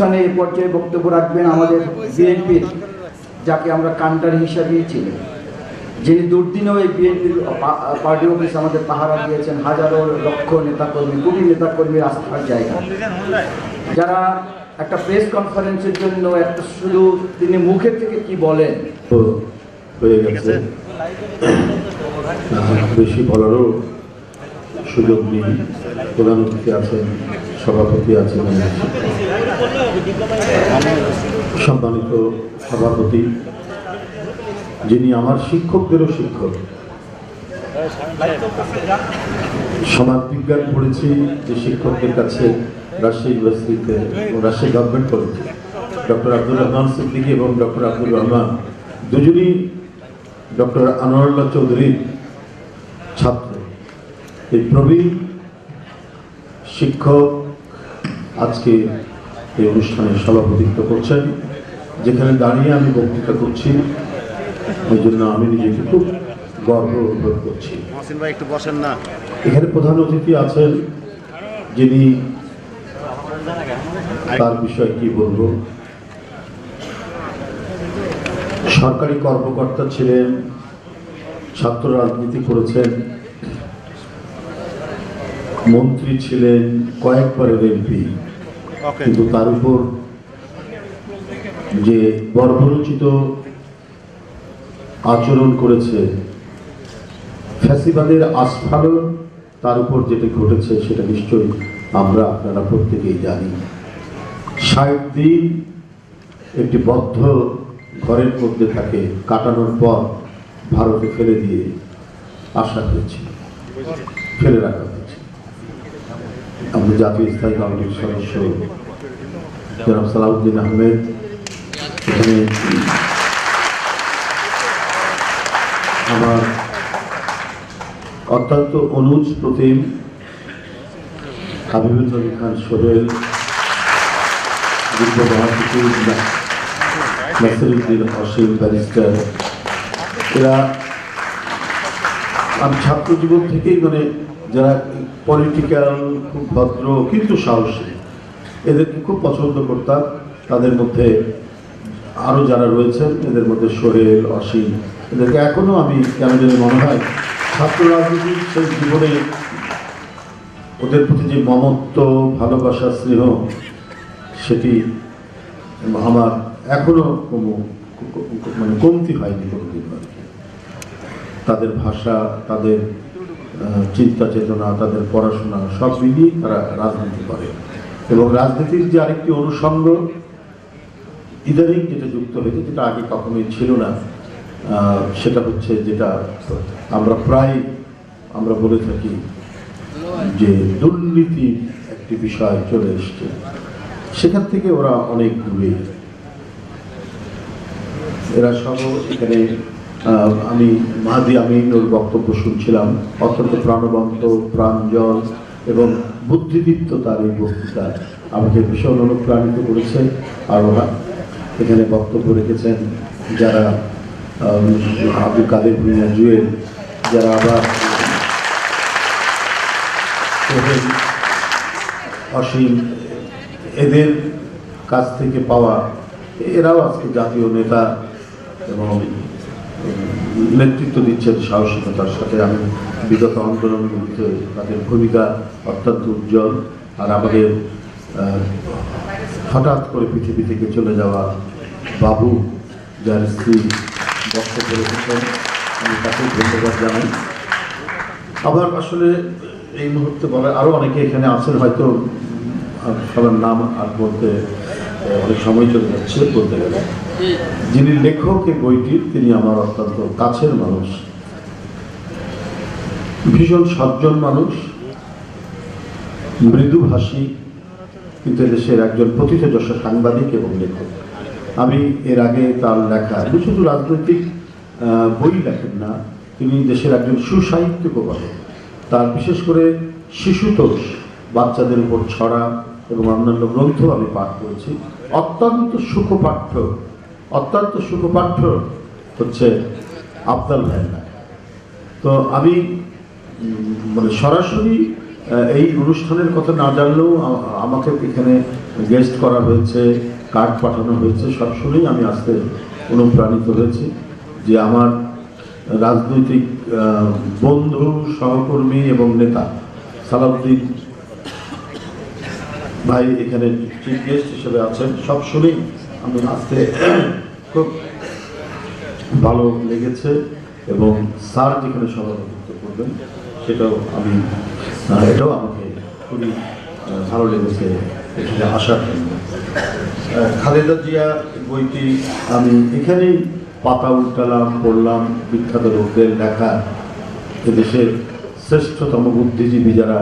অনুষ্ঠানে এই পর্যায়ে বক্তব্য রাখবেন আমাদের বিএনপির, যাকে আমরা কান্টার হিসাবেই চিনি। যিনি দুর্দিনেও এই বিএনপির পার্টি অফিস আমাদের পাহারা দিয়েছেন, হাজারো লক্ষ নেতাকর্মী, কোটি নেতাকর্মীর আস্থার জায়গা। যারা একটা প্রেস কনফারেন্সের জন্য একটা শুধু তিনি মুখের থেকে কি বলেন? হয়ে গেছে। বেশি বলারও সুযোগ নেই। প্রধান অতিথি আছেন, সভাপতি আছেন। সম্মানিত সভাপতি, যিনি আমার শিক্ষকদেরও শিক্ষক। সমাজ বিজ্ঞান পড়েছি, যে শিক্ষকদের কাছে রাজশাহী ইউনিভার্সিটিতে রাজশাহী গভর্নমেন্ট কলেজে ডক্টর আব্দুর রহমান সিদ্দিকী এবং ডক্টর আব্দুর রহমান দুজনই ডক্টর আনোয়ারুল্লাহ চৌধুরীর ছাত্র। এই প্রবীণ শিক্ষক আজকে এই অনুষ্ঠানে সভাপতিত্ব করছেন যেখানে দাঁড়িয়ে আমি বক্তৃতা করছি। ওই জন্য আমি নিজেকে খুব গর্ব অনুভব করছি। ভাই একটু বসেন না। এখানে প্রধান অতিথি আছেন যিনি তার বিষয়ে কি বলব? সরকারি কর্মকর্তা ছিলেন ছাত্র রাজনীতি করেছেন মন্ত্রী ছিলেন কয়েকবারের এমপি। কিন্তু তার উপর যে বর্বরচিত আচরণ করেছে, ফ্যাসিবাদের আস্ফালন তার উপর যেটা ঘটেছে, সেটা নিশ্চয়ই আমরা আপনারা প্রত্যেকেই জানি। ষাট দিন একটি বদ্ধ ঘরের মধ্যে থাকে কাটানোর পর ভারতে ফেলে দিয়ে আসা হয়েছিল ফেলে রাখা আমাদের জাতীয় স্থায়ী কমিটির সদস্য, জনাব সালাউদ্দিন আহমেদ, এখানে আমার অত্যন্ত অনুজ প্রতিম হাবিবুল খান সোহেল নাসিরুদ্দিন অসীম ব্যারিস্টার। এরা আমি ছাত্র জীবন থেকেই মানে যারা পলিটিক্যাল খুব ভদ্র, কিন্তু সাহসী, এদেরকে খুব পছন্দ করতাম। তাদের মধ্যে আরও যারা রয়েছেন, এদের মধ্যে সোহেল, অসীম, এদেরকে এখনও আমি কেন জানি মনে হয় ছাত্র রাজনীতির সেই জীবনে ওদের প্রতি যে মমত্ব, ভালোবাসা, স্নেহ, সেটি আমার এখনও কোনো মানে কমতি হয়নি কোনোদিন তাদের ভাষা, তাদের চিন্তা, চেতনা, তাদের পড়াশোনা, সব মিলিয়ে তারা রাজনীতি করে। এবং রাজনীতির যে আরেকটি অনুষঙ্গ, ইদানিং যেটা যুক্ত হয়েছে, যেটা আগে কখনোই ছিল না সেটা হচ্ছে যেটা আমরা প্রায়, আমরা বলে থাকি যে দুর্নীতি একটি বিষয় চলে এসছে। সেখান থেকে ওরা অনেক দূরে। এরা সব এখানে আমি মাহাদি আমিনুর বক্তব্য শুনছিলাম। অত্যন্ত প্রাণবন্ত প্রাঞ্জল এবং বুদ্ধিদীপ্ত তার এই বক্তৃতা আমাকে ভীষণ অনুপ্রাণিত করেছে। আর ওরা এখানে বক্তব্য রেখেছেন যারা আব্দুল কাদের ভুঁইয়া জুয়েল, যারা আবার অসীম, এদের কাছ থেকে পাওয়া, এরাও আজকে জাতীয় নেতা এবং নেতৃত্ব দিচ্ছেন সাহসিকতার সাথে। আমি বিগত আন্দোলনের মধ্যে তাদের ভূমিকা অত্যন্ত উজ্জ্বল আর আমাদের হঠাৎ করে পৃথিবী থেকে চলে যাওয়া বাবু, যার স্ত্রী বক্তব্য রেখেছেন আমি তাকে ধন্যবাদ জানাই। আবার আসলে এই মুহূর্তে বলে আরও অনেকে এখানে আছেন, হয়তো সবার নাম আর বলতে অনেক সময় চলে যাচ্ছে বলতে গেলে। যিনি লেখক এই বইটির তিনি আমার অত্যন্ত কাছের মানুষ। ভীষণ সজ্জন মানুষ। মৃদুভাষী কিন্তু দেশের একজন প্রথিতযশা সাংবাদিক এবং লেখক। আমি এর আগে তার লেখা শুধু রাজনৈতিক বই লেখেন না, তিনি দেশের একজন সুসাহিত্য বলেন তার বিশেষ করে শিশুতোষ, বাচ্চাদের উপর ছড়া এবং অন্যান্য গ্রন্থ আমি পাঠ করেছি। অত্যন্ত সুখপাঠ্য অত্যন্ত সুখপাঠ্য হচ্ছে আফদাল ভাইয়ের তো আমি মানে সরাসরি এই অনুষ্ঠানের কথা না জানলেও আমাকে এখানে গেস্ট করা হয়েছে, কার্ড পাঠানো হয়েছে, সব আমি আসতে অনুপ্রাণিত হয়েছি যে আমার রাজনৈতিক বন্ধু, সহকর্মী এবং নেতা সালাউদ্দিন ভাই এখানে চিফ গেস্ট হিসেবে আছেন, সব আমি আসতে খুব ভালো লেগেছে এবং স্যার যেখানে সভাপতিত্ব করবেন, সেটাও আমি এটাও আমাকে খুবই ভালো লেগেছে এখানে আসার খালেদা জিয়া বইটি আমি এখানেই পাতা উল্টালাম, পড়লাম, বিখ্যাত লোকদের লেখা। এদেশের শ্রেষ্ঠতম বুদ্ধিজীবী যারা,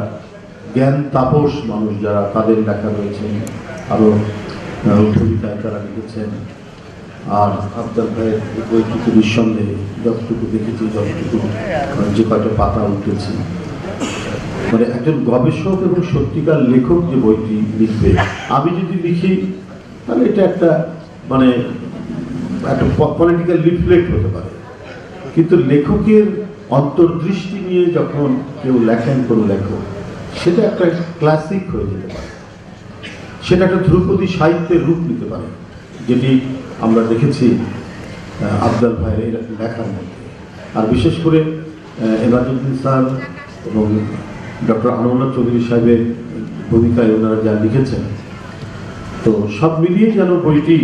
জ্ঞান তাপস মানুষ যারা, তাদের লেখা রয়েছেন আরও আহ, কবিতায় তারা লিখেছেন। আর আফতার ভাইয়ের বইটিতে নিঃসন্দেহে যতটুকু দেখেছি যতটুকু যে কয়টা পাতা উঠেছি। মানে একজন গবেষক এবং সত্যিকার লেখক যে বইটি লিখবে আমি যদি লিখি তাহলে এটা একটা মানে একটা পলিটিক্যাল লিফলেট হতে পারে। কিন্তু লেখকের অন্তর্দৃষ্টি নিয়ে যখন কেউ লেখেন কোনো লেখক সেটা একটা ক্লাসিক হয়ে যেতে পারে। সেটা একটা ধ্রুপদী সাহিত্যের রূপ নিতে পারে যেটি আমরা দেখেছি আফজাল ভাইয়ের লেখার মধ্যে। আর বিশেষ করে আহ, এমাজুদ্দিন স্যার এবং ডক্টর আনন্দ চৌধুরী সাহেবের ভূমিকায় ওনারা যা লিখেছেন তো সব মিলিয়ে যেন বইটি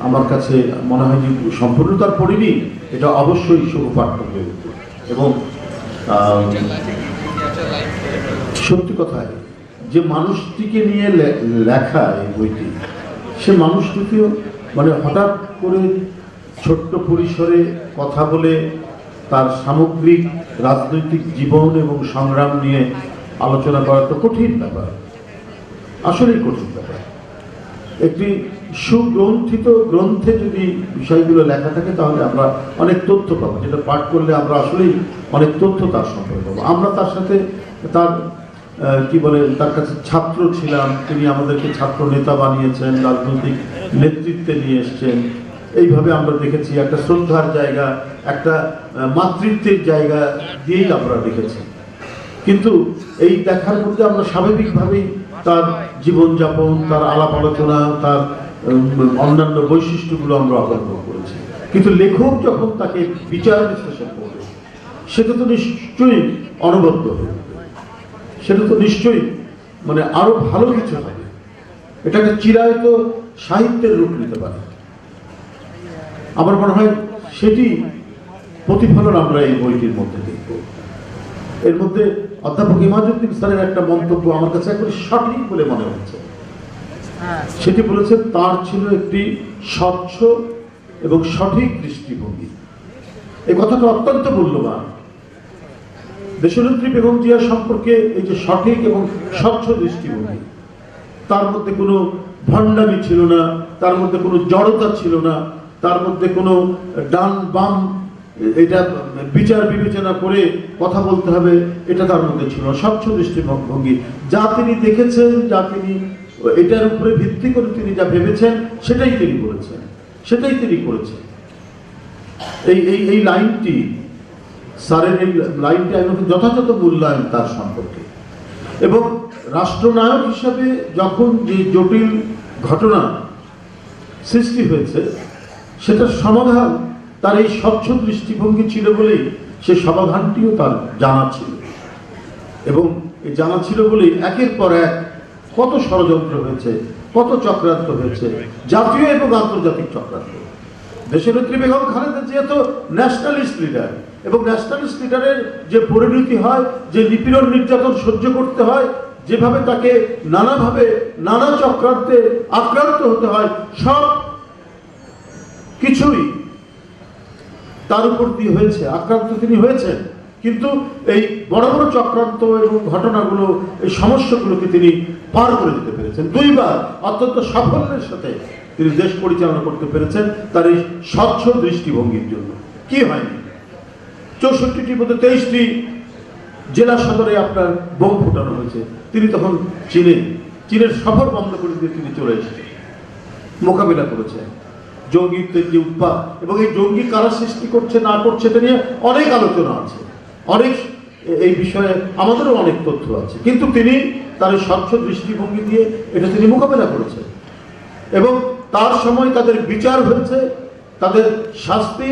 আমার কাছে মনে হয় যে সম্পূর্ণ তার পড়িনি এটা অবশ্যই শুভপাঠ্য হয়ে উঠবে এবং সত্যি কথায় যে মানুষটিকে নিয়ে লেখা এই বইটি, সে মানুষটিকেও মানে হঠাৎ করে ছোট্ট পরিসরে কথা বলে তার সামগ্রিক রাজনৈতিক জীবন এবং সংগ্রাম নিয়ে আলোচনা করা তো কঠিন ব্যাপার। আসলেই কঠিন ব্যাপার। একটি সুগ্রন্থিত গ্রন্থে যদি বিষয়গুলো লেখা থাকে, তাহলে আমরা অনেক তথ্য পাবো। যেটা পাঠ করলে আমরা আসলেই অনেক তথ্য তার সম্পর্কে পাবো। আমরা তার সাথে তার কি বলে, তার কাছে ছাত্র ছিলাম, তিনি আমাদেরকে ছাত্র নেতা বানিয়েছেন, রাজনৈতিক নেতৃত্বে নিয়ে এসছেন। এইভাবে আমরা দেখেছি, একটা শ্রদ্ধার জায়গা, একটা মাতৃত্বের জায়গা দিয়েই আমরা দেখেছি। কিন্তু এই দেখার মধ্যে আমরা স্বাভাবিকভাবেই তার জীবনযাপন, তার আলাপ আলোচনা, তার অন্যান্য বৈশিষ্ট্যগুলো আমরা অবলম্বন করেছি। কিন্তু লেখক যখন তাকে বিচার বিশ্লেষণ করবে সেটা তো নিশ্চয়ই অনবদ্য হবে সেটা তো নিশ্চয়ই মানে আরও ভালো কিছু হবে। এটাকে চিরায়ত সাহিত্যের রূপ নিতে পারে। আমার মনে হয় সেটি প্রতিফলন আমরা এই বইটির মধ্যে দেখব। এর মধ্যে অধ্যাপক ইমাজুদ্দিন স্যারের একটা মন্তব্য আমার কাছে একবারে সঠিক বলে মনে হচ্ছে। সেটি বলেছে তার ছিল একটি স্বচ্ছ এবং সঠিক দৃষ্টিভঙ্গি। এই কথাটা অত্যন্ত মূল্যবান। দেশনেত্রী বেগম জিয়া সম্পর্কে এই যে সঠিক এবং স্বচ্ছ দৃষ্টিভঙ্গি, তার মধ্যে কোনো ভণ্ডামি ছিল না, তার মধ্যে কোনো জড়তা ছিল না, তার মধ্যে কোনো ডান বাম এটা বিচার বিবেচনা করে কথা বলতে হবে, এটা তার মধ্যে ছিল স্বচ্ছ দৃষ্টিভঙ্গি। যা তিনি দেখেছেন, যা তিনি, এটার উপরে ভিত্তি করে তিনি যা ভেবেছেন, সেটাই তিনি বলেছেন সেটাই তিনি করেছেন। এই এই লাইনটি স্যারের এই লাইনটি আমি যথাযথ মূল্যায়ন তার সম্পর্কে। এবং রাষ্ট্রনায়ক হিসাবে যখন যে জটিল ঘটনা সৃষ্টি হয়েছে, সেটার সমাধান তার এই স্বচ্ছ দৃষ্টিভঙ্গি ছিল বলেই সে সমাধানটিও তার জানা ছিল। এবং জানা ছিল বলেই একের পর এক কত ষড়যন্ত্র হয়েছে, কত চক্রান্ত হয়েছে, জাতীয় এবং আন্তর্জাতিক চক্রান্ত। দেশনেত্রী বেগম খালেদা জিয়া তো ন্যাশনালিস্ট লিডার এবং ন্যাশনালিস্ট লিডারের যে পরিণতি হয়, যে নিপীড়ন নির্যাতন সহ্য করতে হয়, যেভাবে তাকে নানাভাবে, নানা চক্রান্তে আক্রান্ত হতে হয়, সব কিছুই তার উপর দিয়ে হয়েছে, আক্রান্ত তিনি হয়েছেন। কিন্তু এই বড় বড় চক্রান্ত এবং ঘটনাগুলো, এই সমস্যাগুলোকে তিনি পার করে দিতে পেরেছেন। দুইবার অত্যন্ত সাফল্যের সাথে তিনি দেশ পরিচালনা করতে পেরেছেন তার এই স্বচ্ছ দৃষ্টিভঙ্গির জন্য। কি হয়নি? চৌষট্টিটির মধ্যে তেইশটি জেলা সদরে আপনার বোম ফুটানো হয়েছে। তিনি তখন চীনে, চীনের সফর বন্ধ করে দিয়ে তিনি চলে এসেছেন। মোকাবিলা করেছেন জঙ্গিত্বের যে উৎপাদ এবং এই জঙ্গি কারা সৃষ্টি করছে, না করছে, এটা নিয়ে অনেক আলোচনা আছে। অনেক এই বিষয়ে আমাদেরও অনেক তথ্য আছে। কিন্তু তিনি তার স্বচ্ছ দৃষ্টিভঙ্গি দিয়ে এটা তিনি মোকাবেলা করেছেন। এবং তার সময় তাদের বিচার হয়েছে, তাদের শাস্তি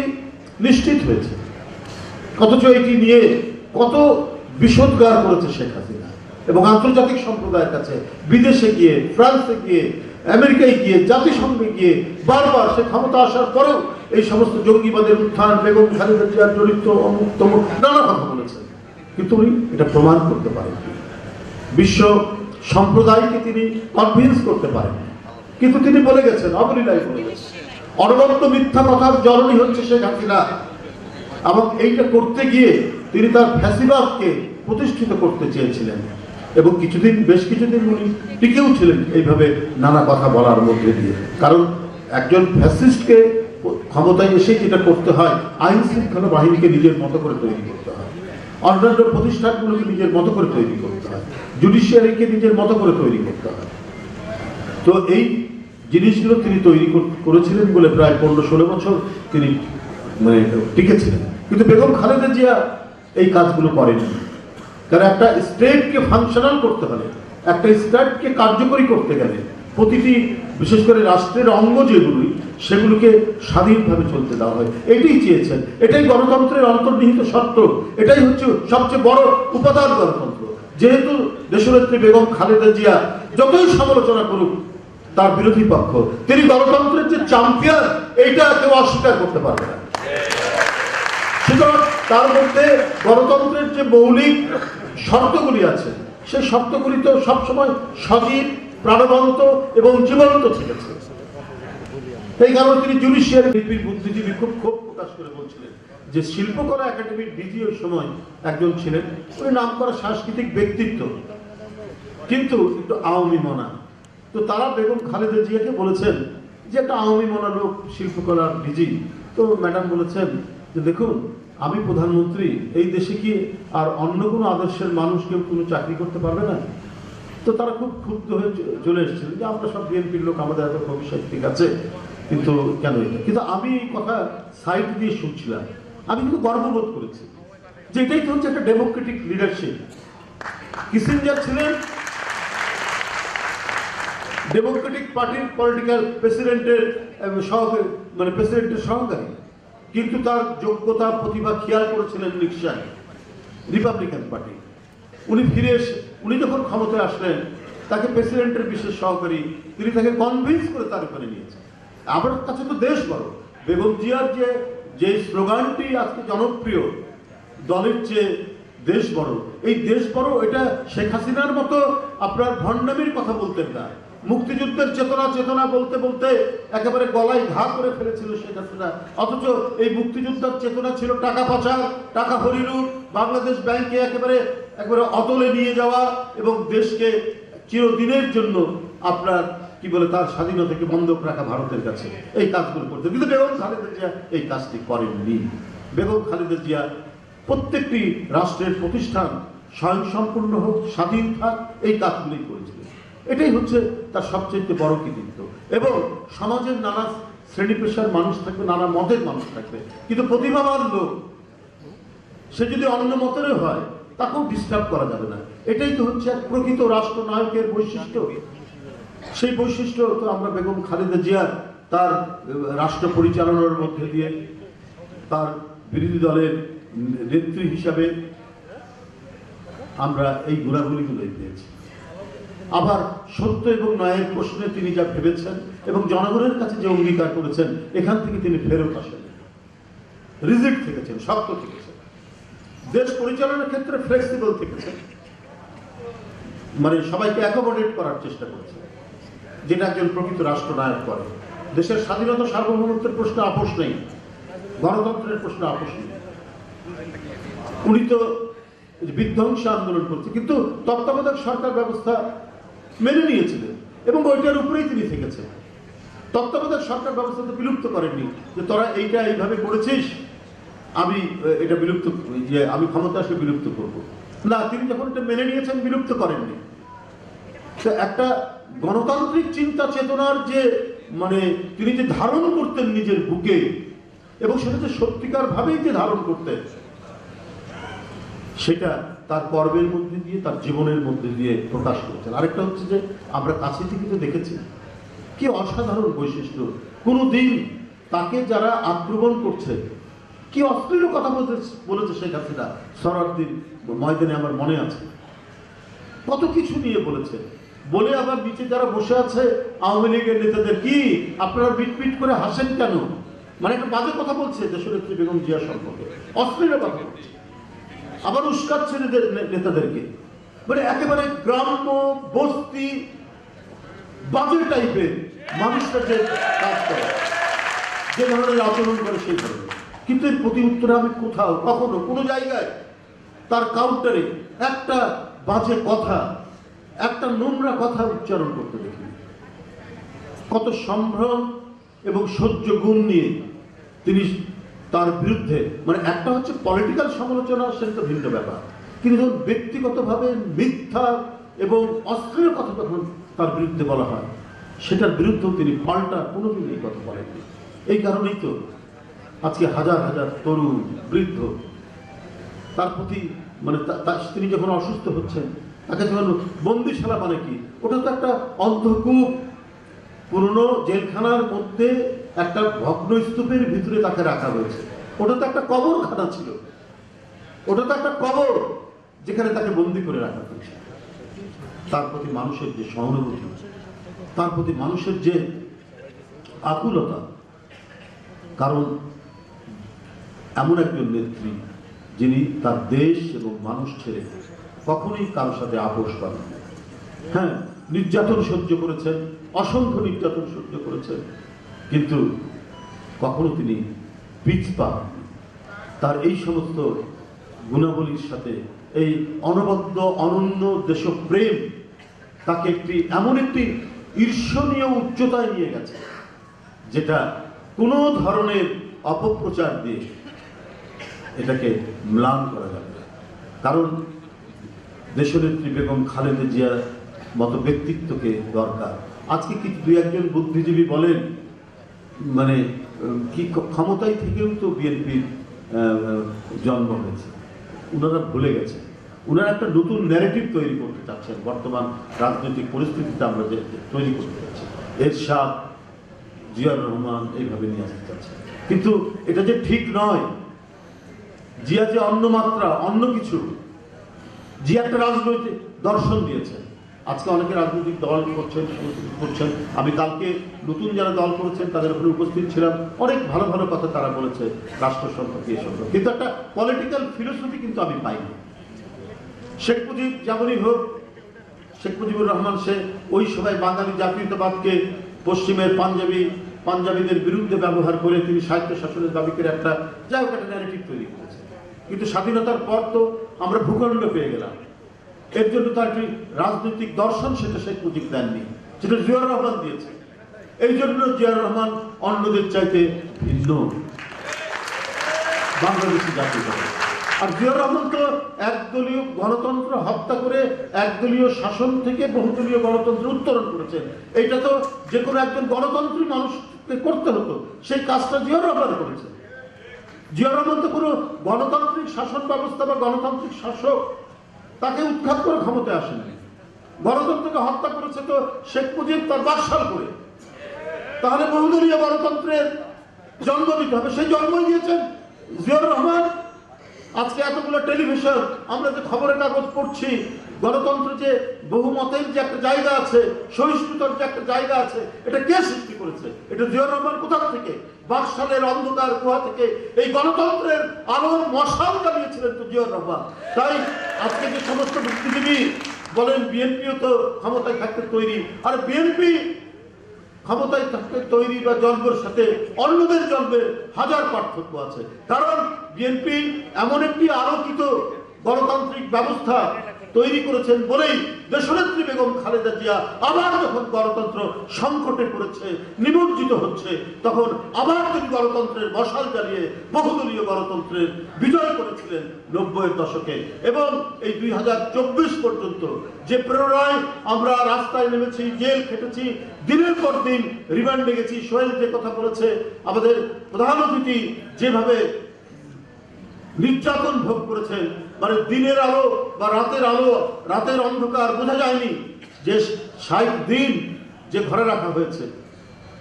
নিশ্চিত হয়েছে। অথচ এটি নিয়ে কত বিষোদ্গার করেছে শেখ হাসিনা। এবং আন্তর্জাতিক সম্প্রদায়ের কাছে বিদেশে গিয়ে, ফ্রান্সে গিয়ে, আমেরিকায় গিয়ে, জাতিসংঘে গিয়ে বারবার সে ক্ষমতা আসার পরেও এই সমস্ত জঙ্গিবাদের উত্থান, বেগম খালেদা জিয়ার চরিত্র অমুক তমুক নানা কথা বলেছেন। কিন্তু উনি এটা প্রমাণ করতে পারেন বিশ্ব সম্প্রদায়কে তিনি কনভিন্স করতে পারেন কিন্তু তিনি বলে গেছেন অবলীলাই বলে গেছেন, অনবদ্য মিথ্যা কথার জননী হচ্ছে শেখ হাসিনা। এবং এইটা করতে গিয়ে তিনি তার ফ্যাসিবাদকে প্রতিষ্ঠিত করতে চেয়েছিলেন। এবং কিছুদিন, বেশ কিছুদিন উনি টিকেও ছিলেন এইভাবে নানা কথা বলার মধ্যে দিয়ে। কারণ একজন ফ্যাসিস্টকে ক্ষমতায় এসে যেটা করতে হয়, আইন শৃঙ্খলা বাহিনীকে নিজের মতো করে তৈরি করতে হয়। অন্যান্য প্রতিষ্ঠানগুলোকে নিজের মতো করে তৈরি করতে হয়। জুডিশিয়ারিকে নিজের মতো করে তৈরি করতে হয়। তো এই জিনিসগুলো তিনি তৈরি করেছিলেন বলে প্রায় পনেরো ষোলো বছর তিনি মানে টিকেছিলেন। কিন্তু বেগম খালেদা জিয়া এই কাজগুলো করেনি। কারণ একটা স্টেটকে ফাংশনাল করতে হলে, একটা স্টেটকে কার্যকরী করতে গেলে প্রতিটি, বিশেষ করে রাষ্ট্রের অঙ্গ যেগুলি সেগুলোকে স্বাধীনভাবে চলতে দেওয়া হয়। এটাই চেয়েছেন। এটাই গণতন্ত্রের অন্তর্নিহিত শর্ত। এটাই হচ্ছে সবচেয়ে বড় উপাদান গণতন্ত্র। যেহেতু দেশনেত্রী বেগম খালেদা জিয়া যতই সমালোচনা করুক, তার বিরোধী পক্ষ, তিনি গণতন্ত্রের যে চ্যাম্পিয়ন এইটা কেউ অস্বীকার করতে পারবে না। তার মধ্যে গণতন্ত্রের যে মৌলিক শর্তগুলি আছে, সেই শর্তগুলি তো সবসময় সজীব প্রাণবন্ত এবং জীবন্ত থেকেছে। এই কারণে তিনি জুডিশিয়ারি লিপির বুদ্ধিজীবী খুব ক্ষোভ প্রকাশ করে বলছিলেন যে শিল্পকলা একাডেমির দ্বিতীয় সময় একজন ছিলেন ওই নাম করা সাংস্কৃতিক ব্যক্তিত্ব, কিন্তু একটু আওয়ামী মনা। তো তারা বেগম খালেদা জিয়াকে বলেছেন যে একটা আওয়ামী মনা লোক শিল্পকলার ডিজি তো ম্যাডাম বলেছেন যে দেখুন, আমি প্রধানমন্ত্রী, এই দেশে কি আর অন্য কোনো আদর্শের মানুষ কেউ কোনো চাকরি করতে পারবে না? তো তারা খুব ক্ষুব্ধ হয়ে চলে এসেছিলেন যে আমরা সব বিএনপির লোক, আমাদের এত ভবিষ্যৎ, ঠিক আছে? কিন্তু কেন কিন্তু আমি এই কথা সাইড দিয়ে শুনছিলাম। আমি কিন্তু গর্ববোধ করেছি যে এটাই তো হচ্ছে একটা ডেমোক্রেটিক লিডারশিপ কিসিঞ্জার ছিলেন ডেমোক্রেটিক পার্টির পলিটিক্যাল প্রেসিডেন্টের সহকারী মানে প্রেসিডেন্টের সহকারী। কিন্তু তার যোগ্যতা প্রতিভা খেয়াল করেছিলেন নিক্সান রিপাবলিকান পার্টি। উনি ফিরে এসে, উনি যখন ক্ষমতায় আসলেন, তাকে প্রেসিডেন্টের বিশেষ সহকারী তিনি তাকে কনভিন্স করে তার উপরে নিয়েছেন। আমার কাছে তো দেশ বড় বেগম জিয়ার যে যে স্লোগানটি আজকে জনপ্রিয়, দলের চেয়ে দেশ বড় এই দেশ বড় এটা শেখ হাসিনার মতো আপনার ভণ্ডামির কথা বলতেন না। মুক্তিযুদ্ধের চেতনা চেতনা বলতে বলতে একেবারে গলায় ঘা করে ফেলেছিল শেখ হাসিনা। অথচ এই মুক্তিযুদ্ধের চেতনা ছিল টাকা পাচার, টাকা হরিলুট বাংলাদেশ ব্যাংকে একেবারে একেবারে অতলে নিয়ে যাওয়া এবং দেশকে চিরদিনের জন্য আপনার, কি বলে, তার স্বাধীনতাকে বন্ধক রাখা ভারতের কাছে। এই কাজগুলো করতে। কিন্তু বেগম খালেদা জিয়া এই কাজটি করেননি। বেগম খালেদা জিয়া প্রত্যেকটি রাষ্ট্রের প্রতিষ্ঠান স্বয়ংসম্পূর্ণ হোক, স্বাধীন থাক, এই কাজগুলি করেছিলেন এটাই হচ্ছে তার সবচেয়ে বড় কৃতিত্ব। এবং সমাজের নানা শ্রেণি পেশার মানুষ থাকবে, নানা মতের মানুষ থাকবে। কিন্তু প্রতিভাবান লোক, সে যদি অন্য মতেরও হয়, তাকেও ডিস্টার্ব করা যাবে না। এটাই তো হচ্ছে এক প্রকৃত রাষ্ট্রনায়কের বৈশিষ্ট্য। সেই বৈশিষ্ট্য তো আমরা বেগম খালেদা জিয়ার, তার রাষ্ট্র পরিচালনার মধ্যে দিয়ে, তার বিরোধী দলের নেত্রী হিসাবে আমরা এই গুণাগুলিগুলোই পেয়েছি। আবার সত্য এবং ন্যায়ের প্রশ্নে তিনি যা ভেবেছেন এবং জনগণের কাছে যে অঙ্গীকার করেছেন, এখান থেকে তিনি ফেরত আসেন। রিজিট থেকেছেন, শক্ত থেকেছেন। দেশ পরিচালনার ক্ষেত্রে ফ্লেক্সিবল থেকেছেন। মানে সবাইকে অ্যাকোমোডেট করার চেষ্টা করেছেন, যেটা একজন প্রকৃত রাষ্ট্রনায়ক করে। দেশের স্বাধীনতা সার্বভৌমত্বের প্রশ্নে আপোষ নেই, গণতন্ত্রের প্রশ্নে আপোষ নেই। উনি তো বিধ্বংসী আন্দোলন করছে, কিন্তু তত্ত্বাবধায়ক সরকার ব্যবস্থা মেনে নিয়েছিলেন এবং ওইটার উপরেই তিনি থেকেছেন। তত্ত্বাবধায়ক সরকার ব্যবস্থা তো বিলুপ্ত করেননি যে তোরা এইটা এইভাবে করেছিস, আমি এটা বিলুপ্ত, যে আমি ক্ষমতা আসলে বিলুপ্ত করব। না, তিনি যখন এটা মেনে নিয়েছেন, বিলুপ্ত করেননি। একটা গণতান্ত্রিক চিন্তা চেতনার যে মানে তিনি যে ধারণ করতেন নিজের বুকে, এবং সেটা যে সত্যিকার ভাবেই যে ধারণ করতেন, সেটা তার কর্মের মধ্যে দিয়ে, তার জীবনের মধ্যে দিয়ে প্রকাশ করেছেন। আরেকটা হচ্ছে যে, আমরা কাছে থেকে তো দেখেছি, কি অসাধারণ বৈশিষ্ট্য। কোনো দিন তাকে যারা আক্রমণ করছে, কি অশ্লীল কথা বলতে বলেছে শেখ হাসিনা সরারদিন ময়দানে আমার মনে আছে। কত কিছু নিয়ে বলেছে। বলে আবার নিচে যারা বসে আছে, আওয়ামী লীগের নেতাদের কি, আপনারা বিটপিট করে হাসেন কেন? মানে একটা বাজে কথা বলছে দেশনেত্রী বেগম জিয়া সম্পর্কে। অশ্লীল কথা বলছে। আবার নেদের- নেতাদেরকে। মানে একেবারে গ্রাম্য, বস্তি, বাজে টাইপের মানুষরা যে কাজ করে। যে ধরনের আচরণ করে সেই ধরনের। কিন্তু এর প্রতি উত্তরে আমি কোথাও, কখনো কোনো জায়গায় তার কাউন্টারে একটা বাজে কথা, একটা নোংরা কথা উচ্চারণ করতে দেখি কত সম্ভ্রম এবং সহ্য গুণ নিয়ে তিনি তার বিরুদ্ধে মানে একটা হচ্ছে পলিটিক্যাল সমালোচনা, সেটা তো ভিন্ন ব্যাপার। কিন্তু যখন ব্যক্তিগতভাবে মিথ্যা এবং অশ্লীল কথা যখন তার বিরুদ্ধে বলা হয়। সেটার বিরুদ্ধেও তিনি পাল্টা কোনোদিন এই কথা বলেননি। এই কারণেই তো আজকে হাজার হাজার তরুণ, বৃদ্ধ, তার প্রতি মানে তিনি যখন অসুস্থ হচ্ছেন, তাকে যখন বন্দিশালা মানে কি? ওটা তো একটা অন্ধকূপ। পুরনো জেলখানার মধ্যে একটা ভগ্ন স্তূপের ভিতরে তাকে রাখা হয়েছে ওটা তো একটা কবরখানা ছিল। ওটা তো একটা কবর যেখানে তাকে বন্দি করে রাখা হয়েছে। তার প্রতি মানুষের যে সহানুভূতি, তার প্রতি মানুষের যে আকুলতা, কারণ এমন একজন নেত্রী যিনি তার দেশ এবং মানুষ ছেড়ে কখনোই কারোর সাথে আপোষ করেন হ্যাঁ নির্যাতন সহ্য করেছেন, অসংখ্য নির্যাতন সহ্য করেছেন। কিন্তু কখনো তিনি পিছপা হননি। তার এই সমস্ত গুণাবলীর সাথে, এই অনবদ্য, অনন্য দেশপ্রেম তাকে একটি, এমন একটি ঈর্ষণীয় উচ্চতায় নিয়ে গেছে, যেটা কোনো ধরনের অপপ্রচার দিয়ে এটাকে ম্লান করা যাবে। কারণ দেশনেত্রী বেগম খালেদা জিয়ার মতো ব্যক্তিত্বকে দরকার আজকে কি দুই একজন বুদ্ধিজীবী বলেন মানে কি ক্ষমতায় থেকেও তো বিএনপির জন্ম হয়েছে। ওনারা ভুলে গেছে। ওনারা একটা নতুন ন্যারেটিভ তৈরি করতে চাচ্ছেন। বর্তমান রাজনৈতিক পরিস্থিতিতে আমরা যে তৈরি করতে চাচ্ছি। এরশাদ জিয়ার রহমান এইভাবে নিয়ে আসতে চাচ্ছেন। কিন্তু এটা যে ঠিক নয়, জিয়া যে অন্য মাত্রা অন্য কিছু জিয়া একটা রাজনৈতিক দর্শন দিয়েছে আজকে অনেকে রাজনৈতিক দল করছেন করছেন। আমি কালকে নতুন যারা দল করেছেন, তাদের ওখানে উপস্থিত ছিলাম। অনেক ভালো ভালো কথা তারা বলেছে রাষ্ট্র সম্পর্কে এ সম্পর্কে। কিন্তু একটা পলিটিক্যাল ফিলোসফি কিন্তু আমি পাইনি। শেখ মুজিব যেমনই হোক, শেখ মুজিবুর রহমান, সে ওই সময় বাঙালি জাতীয়তাবাদকে পশ্চিমের পাঞ্জাবি, পাঞ্জাবিদের বিরুদ্ধে ব্যবহার করে তিনি সাহিত্য শাসনের দাবি করে একটা যাই হোক একটা ন্যারেটিভ তৈরি করেছে কিন্তু স্বাধীনতার পর তো আমরা ভূখণ্ড পেয়ে গেলাম। এর জন্য তার একটি রাজনৈতিক দর্শন সেটা শেখ মুজিব দেননি সেটা জিয়াউর রহমান দিয়েছে। এই জন্য জিয়াউর রহমান অন্যদের চাইতে ভিন্ন। বাংলাদেশি জাতীয়তাবাদ আর জিয়াউর রহমান তো একদলীয় গণতন্ত্র হত্যা করে একদলীয় শাসন থেকে বহুদলীয় গণতন্ত্র উত্তরণ করেছেন। এইটা তো যে কোনো একজন গণতন্ত্রী মানুষকে করতে হতো, সেই কাজটা জিয়াউর রহমান করেছে জিয়াউর রহমান তো কোনো গণতান্ত্রিক শাসন ব্যবস্থা বা গণতান্ত্রিক শাসক তাকে উৎখাত করে ক্ষমতায় আসেনি গণতন্ত্রকে হত্যা করেছে তো শেখ মুজিব তার বাকশাল করে। তাহলে বহুদলীয় গণতন্ত্রের জন্ম দিতে হবে। সেই জন্মই দিয়েছেন জিয়াউর রহমান। আজকে এতগুলো টেলিভিশন, আমরা যে খবরের কাগজ পড়ছি গণতন্ত্র যে বহুমতের যে একটা জায়গা আছে, সহিষ্ণুতার যে একটা জায়গা আছে, এটা কে সৃষ্টি করেছে? এটা জিয়াউর রহমান কোথা থেকে? বাকশালের অন্ধকার গুহা থেকে এই গণতন্ত্রের আলোর মশাল জ্বালিয়েছিলেন তো জিয়াউর রহমান। তাই আজকে যে সমস্ত বুদ্ধিজীবী বলেন, বিএনপিও তো ক্ষমতায় থাকতে তৈরি, আর বিএনপি ক্ষমতায় থাকতে তৈরি বা জন্মের সাথে অন্যদের জন্মের হাজার পার্থক্য আছে। কারণ বিএনপি এমন একটি আলোকিত গণতান্ত্রিক ব্যবস্থা তৈরি করেছেন বলেই দেশনেত্রী বেগম খালেদা জিয়া আবার যখন গণতন্ত্র সংকটে পড়েছে, নিমজ্জিত হচ্ছে, তখন আবার তিনি গণতন্ত্রের মশাল জ্বালিয়ে বহুদলীয় গণতন্ত্রের বিজয় করেছিলেন নব্বইয়ের দশকে। এবং এই দুই হাজার চব্বিশ পর্যন্ত যে প্রেরণায় আমরা রাস্তায় নেমেছি, জেল খেটেছি, দিনের পর দিন রিমান্ডে গেছি, সোহেল যে কথা বলেছে, আমাদের প্রধান অতিথি যেভাবে নির্যাতন ভোগ করেছেন মানে দিনের আলো বা রাতের আলো, রাতের অন্ধকার বোঝা যায়নি যে ষাট দিন যে ঘরে রাখা হয়েছে।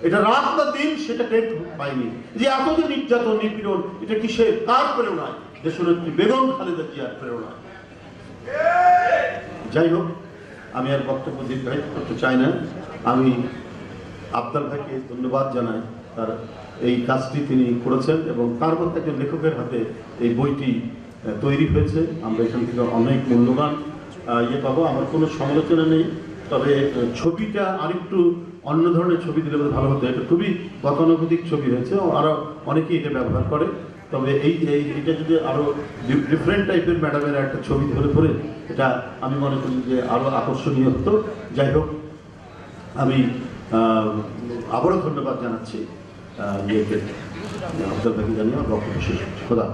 এটা রাত না দিন সেটা টের পাইনি যে এত যে নির্যাতন, নিপীড়ন, এটা কিসের? কার প্রেরণায় দেশনেত্রী বেগম খালেদা জিয়ার প্রেরণায় যাই হোক, আমি আর বক্তব্য দীর্ঘায়িত করতে চাই না। আমি আবদাল ভাইকে ধন্যবাদ জানাই তার এই কাজটি তিনি করেছেন এবং তার মধ্যে একজন লেখকের হাতে এই বইটি তৈরি হয়েছে। আমরা এখান থেকে অনেক মূল্যবান ইয়ে পাবো। আমার কোনো সমালোচনা নেই। তবে ছবিটা আরেকটু অন্য ধরনের ছবি দিলে ভালো হতো। এটা খুবই গতানুগতিক ছবি হয়েছে আরও অনেকেই এটা ব্যবহার করে। তবে এই এটা যদি আরও ডিফারেন্ট টাইপের ম্যাডামের একটা ছবি ধরে ধরে, এটা আমি মনে করি যে আরও আকর্ষণীয় হতো। যাই হোক, আমি আবারও ধন্যবাদ জানাচ্ছি ইয়েকে। ভাইকে জানিয়ে আমার বক্তব্য শেষ খোদা।